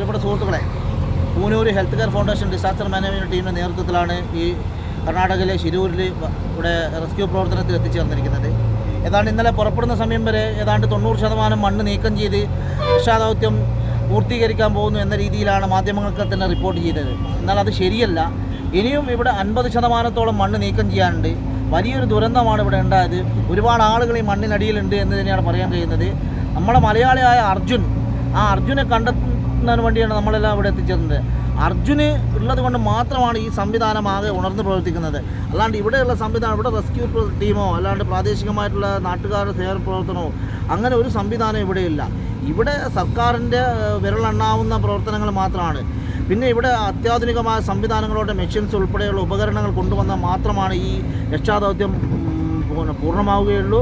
പ്രിയപ്പെട്ട സുഹൃത്തുക്കളെ Poonoor health care foundation disaster management ടീമിന്റെ നേതൃത്വത്തിലാണ് ഈ കർണാടകയിലെ ശിരൂരിൽ ഇവിടെ റെസ്ക്യൂ പ്രവർത്തനത്തിൽ എത്തിച്ചേർന്നിരിക്കുന്നത് ഏതാണ്ട് ഇന്നലെ പുറപ്പെടുന്ന സമയം വരെ ഏതാണ്ട് തൊണ്ണൂറ് ശതമാനം മണ്ണ് നീക്കം ചെയ്ത് രക്ഷാദൗത്യം പൂർത്തീകരിക്കാൻ പോകുന്നു എന്ന രീതിയിലാണ് മാധ്യമങ്ങൾക്ക് തന്നെ റിപ്പോർട്ട് ചെയ്തത്. എന്നാൽ അത് ശരിയല്ല. ഇനിയും ഇവിടെ അൻപത് ശതമാനത്തോളം മണ്ണ് നീക്കം ചെയ്യാനുണ്ട്. വലിയൊരു ദുരന്തമാണ് ഇവിടെ ഉണ്ടായത്. ഒരുപാട് ആളുകൾ ഈ മണ്ണിനടിയിലുണ്ട് എന്ന് തന്നെയാണ് പറയാൻ കഴിയുന്നത്. നമ്മുടെ മലയാളിയായ അർജുൻ ആ അർജുനെ കണ്ടെത്തുന്നതിന് വണ്ടിയാണ് നമ്മളെല്ലാം ഇവിടെ എത്തിച്ചേർന്നത്. അർജുന് ഉള്ളത് കൊണ്ട് മാത്രമാണ് ഈ സംവിധാനം ആകെ ഉണർന്ന് പ്രവർത്തിക്കുന്നത്. അല്ലാണ്ട് ഇവിടെയുള്ള സംവിധാനം ഇവിടെ റെസ്ക്യൂ ടീമോ അല്ലാണ്ട് പ്രാദേശികമായിട്ടുള്ള നാട്ടുകാരുടെ സേവന പ്രവർത്തനമോ അങ്ങനെ ഒരു സംവിധാനം ഇവിടെയില്ല ഇവിടെ സർക്കാരിന്റെ വിരളെണ്ണാവുന്ന പ്രവർത്തനങ്ങൾ മാത്രമാണ്. പിന്നെ ഇവിടെ അത്യാധുനികമായ സംവിധാനങ്ങളോടെ മെഷീൻസ് ഉൾപ്പെടെയുള്ള ഉപകരണങ്ങൾ കൊണ്ടുവന്നാൽ മാത്രമാണ് ഈ രക്ഷാദൗത്യം പൂർണമാവുകയുള്ളൂ.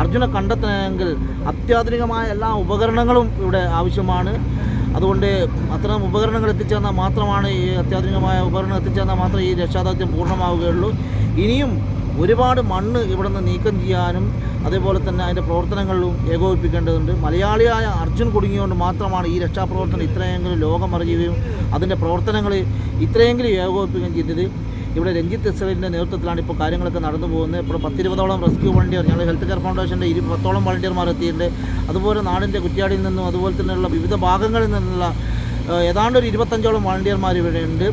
അർജുനെ കണ്ടെത്തണമെങ്കിൽ അത്യാധുനികമായ എല്ലാ ഉപകരണങ്ങളും ഇവിടെ ആവശ്യമാണ്. അതുകൊണ്ട് അത്തരം ഉപകരണങ്ങൾ എത്തിച്ചേർന്നാൽ മാത്രമാണ് ഈ അത്യാധുനികമായ ഉപകരണം എത്തിച്ചേർന്നാൽ മാത്രമേ ഈ രക്ഷാദൗത്യം പൂർണമാവുകയുള്ളൂ. ഇനിയും ഒരുപാട് മണ്ണ് ഇവിടെ നിന്ന് നീക്കം ചെയ്യാനും അതേപോലെ തന്നെ അതിന്റെ പ്രവർത്തനങ്ങളിലും ഏകോപിപ്പിക്കേണ്ടതുണ്ട്. മലയാളിയായ അർജുൻ കുടുങ്ങിയുകൊണ്ട് മാത്രമാണ് ഈ രക്ഷാപ്രവർത്തനം ഇത്രയെങ്കിലും ലോകം അറിയുകയും അതിന്റെ പ്രവർത്തനങ്ങൾ ഇത്രയെങ്കിലും ഏകോപിപ്പിക്കുകയും ചെയ്തത്. ഇവിടെ രഞ്ജിത്ത് എസ്രലിന്റെ നേതൃത്വത്തിലാണ് ഇപ്പോൾ കാര്യങ്ങളൊക്കെ നടന്നു പോകുന്നത്. ഇപ്പോൾ പത്തിരുപതോളം റെസ്ക്യൂ വളണ്ടിയർ ഞങ്ങൾ ഹെൽത്ത് കെയർ ഫൗണ്ടേഷന്റെ ഇരു പത്തോളം വളണ്ടിയർമാർ എത്തിയിട്ടുണ്ട്. അതുപോലെ നാടിന്റെ കുറ്റ്യാടിയിൽ നിന്നും അതുപോലെ തന്നെയുള്ള വിവിധ ഭാഗങ്ങളിൽ നിന്നുള്ള ഏതാണ്ട് ഒരു ഇരുപത്തഞ്ചോളം വളണ്ടിയർമാർ ഇവിടെ ഉണ്ട്.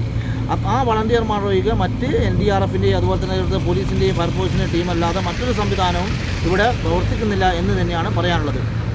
അപ്പ- ആ വളണ്ടിയർമാർ ഒഴികെ മറ്റ് എൻ ഡി ആർ എഫിന്റെയും അതുപോലെ തന്നെ ഇവിടുത്തെ പോലീസിന്റെയും ഫയർഫോഴ്സിന്റെയും ടീമല്ലാതെ മറ്റൊരു സംവിധാനവും ഇവിടെ പ്രവർത്തിക്കുന്നില്ല എന്ന് തന്നെയാണ് പറയാനുള്ളത്.